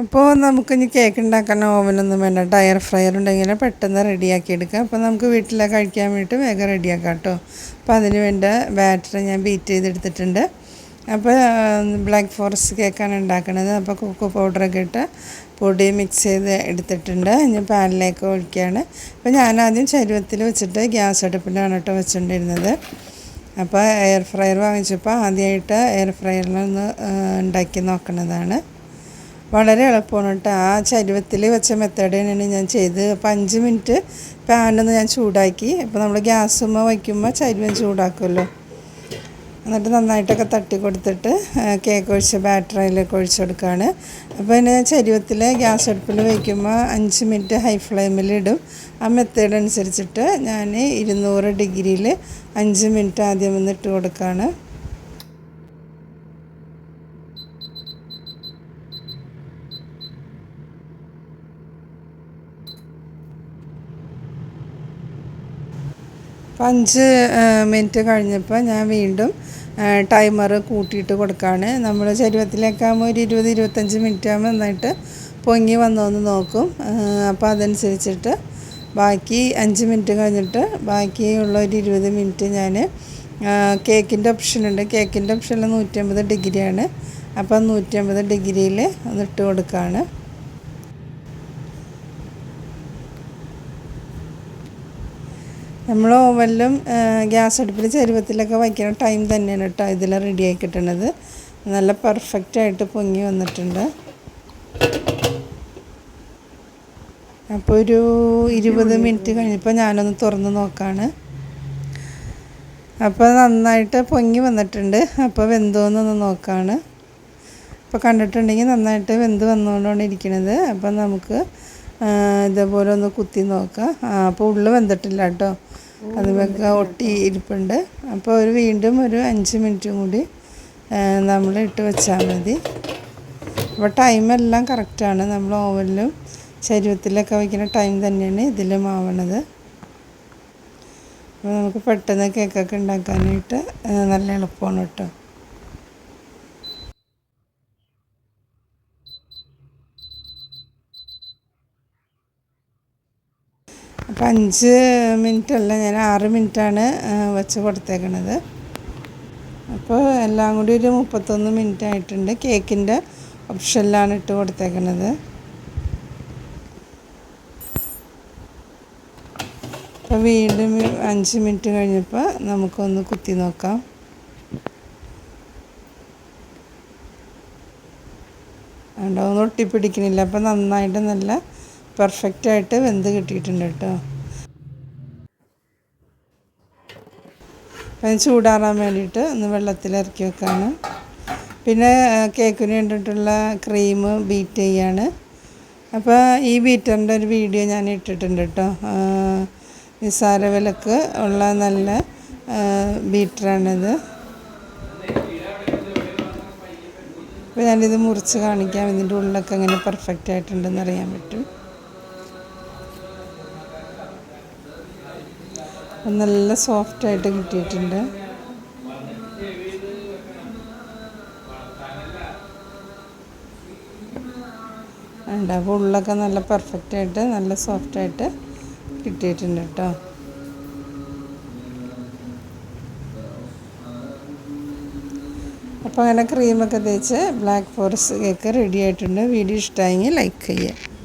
അപ്പോൾ നമുക്ക് ഇനി കേക്ക് ഉണ്ടാക്കാൻ ഓവനൊന്നും വേണ്ട. ടയർ ഫ്രയർ ഉണ്ടെങ്കിൽ പെട്ടെന്ന് റെഡിയാക്കി എടുക്കാം. അപ്പോൾ നമുക്ക് വീട്ടിൽ കഴിക്കാൻ വേണ്ടിയിട്ട് വേഗം റെഡിയാക്കാം കേട്ടോ. അപ്പോൾ അതിന് വേണ്ട ബാറ്റർ ഞാൻ ബീറ്റ് ചെയ്തെടുത്തിട്ടുണ്ട്. അപ്പോൾ ബ്ലാക്ക് ഫോറസ്റ്റ് കേക്കാണ് ഉണ്ടാക്കുന്നത് അപ്പോൾ കുക്ക് പൗഡറൊക്കെ ഇട്ട് പൊടി മിക്സ് ചെയ്ത് എടുത്തിട്ടുണ്ട്. ഇനി പാനിലേക്ക് ഒഴിക്കുകയാണ് അപ്പോൾ ഞാൻ ആദ്യം ചരുവത്തിൽ വെച്ചിട്ട് ഗ്യാസ് അടുപ്പിലാണ് കേട്ടോ വെച്ചിട്ടുണ്ടിരുന്നത് അപ്പോൾ എയർ ഫ്രയർ വാങ്ങിച്ചപ്പോൾ ആദ്യമായിട്ട് എയർ ഫ്രയറിൽ ഒന്ന് ഉണ്ടാക്കി നോക്കുന്നതാണ് വളരെ എളുപ്പമാണ് കേട്ടോ. ആ ചരുവത്തിൽ വെച്ച മെത്തേഡ് തന്നെയാണ് ഞാൻ ചെയ്ത്. അപ്പോൾ അഞ്ച് മിനിറ്റ് പാനൊന്ന് ഞാൻ ചൂടാക്കി. അപ്പോൾ നമ്മൾ ഗ്യാസുമ്മ വയ്ക്കുമ്പോൾ ചരുവം ചൂടാക്കുമല്ലോ. എന്നിട്ട് നന്നായിട്ടൊക്കെ തട്ടി കൊടുത്തിട്ട് കേക്ക് ഒഴിച്ച് ബാറ്റർ അതിലേക്ക് ഒഴിച്ച് കൊടുക്കുകയാണ് അപ്പോൾ അതിന് ചരുവത്തിൽ ഗ്യാസ് അടുപ്പിൽ വയ്ക്കുമ്പോൾ അഞ്ച് മിനിറ്റ് ഹൈ ഫ്ലെയിമിൽ ഇടും. ആ മെത്തേഡ് അനുസരിച്ചിട്ട് ഞാൻ ഇരുന്നൂറ് ഡിഗ്രിയിൽ അഞ്ച് മിനിറ്റ് ആദ്യം ഒന്ന് ഇട്ട് കൊടുക്കുകയാണ് അപ്പം അഞ്ച് മിനിറ്റ് കഴിഞ്ഞപ്പോൾ ഞാൻ വീണ്ടും ടൈമർ കൂട്ടിയിട്ട് കൊടുക്കുകയാണ് നമ്മൾ ചരുവത്തിലേക്കാകുമ്പോൾ ഒരു ഇരുപത് ഇരുപത്തഞ്ച് മിനിറ്റ് ആകുമ്പോൾ നന്നായിട്ട് പൊങ്ങി വന്നോന്ന് നോക്കും. അപ്പോൾ അതനുസരിച്ചിട്ട് ബാക്കി അഞ്ച് മിനിറ്റ് കഴിഞ്ഞിട്ട് ബാക്കിയുള്ള ഒരു ഇരുപത് മിനിറ്റ് ഞാൻ കേക്കിന്റെ ഓപ്ഷനുണ്ട് കേക്കിന്റെ ഓപ്ഷനിൽ നൂറ്റമ്പത് ഡിഗ്രിയാണ്. അപ്പോൾ നൂറ്റമ്പത് ഡിഗ്രിയിൽ ഇട്ട് കൊടുക്കുകയാണ് നമ്മൾ ഓവനിലും ഗ്യാസ് അടുപ്പിൽ ചരുവത്തിലൊക്കെ വയ്ക്കുന്ന ടൈം തന്നെയാണ് കേട്ടോ ഇതിൽ റെഡിയായി കിട്ടണത്. നല്ല പെർഫെക്റ്റ് ആയിട്ട് പൊങ്ങി വന്നിട്ടുണ്ട്. അപ്പോൾ ഒരു ഇരുപത് മിനിറ്റ് കഴിഞ്ഞപ്പോൾ ഞാനൊന്ന് തുറന്ന് നോക്കാണ്. അപ്പോൾ നന്നായിട്ട് പൊങ്ങി വന്നിട്ടുണ്ട്. അപ്പോൾ വെന്തോന്നൊന്ന് നോക്കാണ്. അപ്പോൾ കണ്ടിട്ടുണ്ടെങ്കിൽ നന്നായിട്ട് വെന്ത് വന്നുകൊണ്ടാണ് ഇരിക്കുന്നത് അപ്പം നമുക്ക് ഇതേപോലെ ഒന്ന് കുത്തി നോക്കാം. അപ്പോൾ ഉള്ളു വെന്തിട്ടില്ല കേട്ടോ. അത് വെക്കാൻ ഒട്ടി ഇരിപ്പുണ്ട്. അപ്പോൾ ഒരു വീണ്ടും ഒരു അഞ്ച് മിനിറ്റും കൂടി നമ്മൾ ഇട്ട് വെച്ചാൽ മതി. അപ്പോൾ ടൈമെല്ലാം കറക്റ്റാണ് നമ്മൾ ഓവനിലും ശരീരത്തിലൊക്കെ വയ്ക്കുന്ന ടൈം തന്നെയാണ് ഇതിലും ആവണത്. അപ്പോൾ നമുക്ക് പെട്ടെന്ന് കേക്കൊക്കെ ഉണ്ടാക്കാനായിട്ട് നല്ല എളുപ്പമാണ് കേട്ടോ. അപ്പോൾ അഞ്ച് മിനിറ്റ് അല്ല ഞാൻ ആറ് മിനിറ്റാണ് വെച്ച് കൊടുത്തേക്കണത്. അപ്പോൾ എല്ലാം കൂടി ഒരു മുപ്പത്തൊന്ന് മിനിറ്റ് ആയിട്ടുണ്ട് കേക്കിന്റെ ഓപ്ഷനിലാണ് ഇട്ട് കൊടുത്തേക്കണത്. അപ്പോൾ വീണ്ടും അഞ്ച് മിനിറ്റ് കഴിഞ്ഞപ്പോൾ നമുക്കൊന്ന് കുത്തി നോക്കാം. ഉണ്ടാവുന്ന ഒട്ടിപ്പിടിക്കണില്ല. അപ്പോൾ നന്നായിട്ട് നല്ല പെർഫെക്റ്റ് ആയിട്ട് വെന്ത് കിട്ടിയിട്ടുണ്ട് കേട്ടോ. അതിന് ചൂടാറാൻ വേണ്ടിയിട്ട് ഒന്ന് വെള്ളത്തിൽ ഇറക്കി വെക്കാണ്. പിന്നെ കേക്കിന് വേണ്ടിയിട്ടുള്ള ക്രീം ബീറ്റ് ചെയ്യാണ്. അപ്പോൾ ഈ ബീറ്ററിന്റെ ഒരു വീഡിയോ ഞാൻ ഇട്ടിട്ടുണ്ട് കേട്ടോ. നിസ്സാര വിലക്ക് ഉള്ള നല്ല ബീറ്ററാണിത് അപ്പോൾ ഞാനിത് മുറിച്ച് കാണിക്കാം. ഇതിന്റെ ഉള്ളിലൊക്കെ എങ്ങനെ പെർഫെക്റ്റ് ആയിട്ടുണ്ടെന്ന് അറിയാൻ പറ്റും. നല്ല സോഫ്റ്റായിട്ട് കിട്ടിയിട്ടുണ്ട്. ഉണ്ട് അപ്പോൾ ഉള്ളൊക്കെ നല്ല പെർഫെക്റ്റ് ആയിട്ട് നല്ല സോഫ്റ്റ് ആയിട്ട് കിട്ടിയിട്ടുണ്ട് കേട്ടോ അപ്പോൾ അങ്ങനെ ക്രീമൊക്കെ തേച്ച് ബ്ലാക്ക് ഫോറസ്റ്റ് കേക്ക് റെഡി ആയിട്ടുണ്ട്. വീഡിയോ ഇഷ്ടമായെങ്കിൽ ലൈക്ക് ചെയ്യുക.